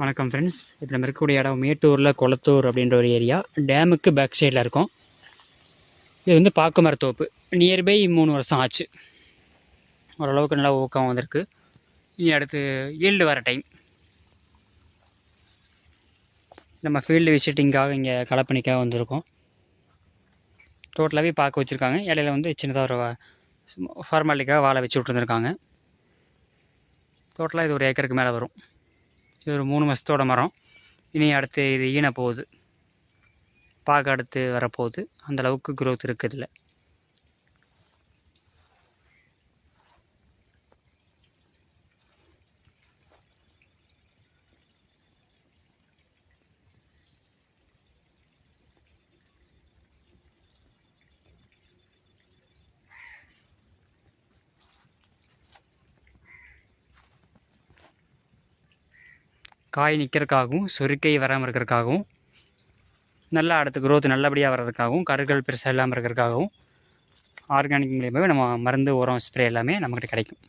வணக்கம் ஃப்ரெண்ட்ஸ் இப்போ நம்ம இருக்கக்கூடிய இடம் மேட்டூரில் குளத்தூர் அப்படின்ற ஒரு ஏரியா டேமுக்கு பேக் சைடில் இருக்கும். இது வந்து பாக்கு மரத்தோப்பு நியர்பை மூணு வருஷம் ஆச்சு. ஓரளவுக்கு நல்லா ஊக்கம் வந்திருக்கு. இனி அடுத்து ஈல்டு வர டைம் நம்ம ஃபீல்டு விசிட்டிங்காக இங்கே களப்பணிக்காக வந்திருக்கோம். டோட்டலாகவே பார்க்க வச்சுருக்காங்க. இடையில வந்து சின்னதாக ஒரு ஃபார்மாலிட்டிக்காக வாழை வச்சு விட்ருந்துருக்காங்க டோட்டலாக இது ஒரு ஏக்கருக்கு மேலே வரும். இது ஒரு மூணு மாதத்தோட மரம். இனி அடுத்து இது ஈன போகுது. பார்க்க அடுத்து வரப்போகுது. அந்த க்ரோத் இருக்குது இதில் காய் நிற்கிறதுக்காகவும் சொருக்கை வராமல் இருக்கிறதுக்காகவும் நல்லா அடுத்த க்ரோத் நல்லபடியாக வர்றதுக்காகவும் கருகள் பெருசாக இல்லாமல் இருக்கிறதுக்காகவும் ஆர்கானிக் மூலியமாகவே நம்ம மருந்து உரம் ஸ்ப்ரே எல்லாமே நம்மக்கிட்ட கிடைக்கும்.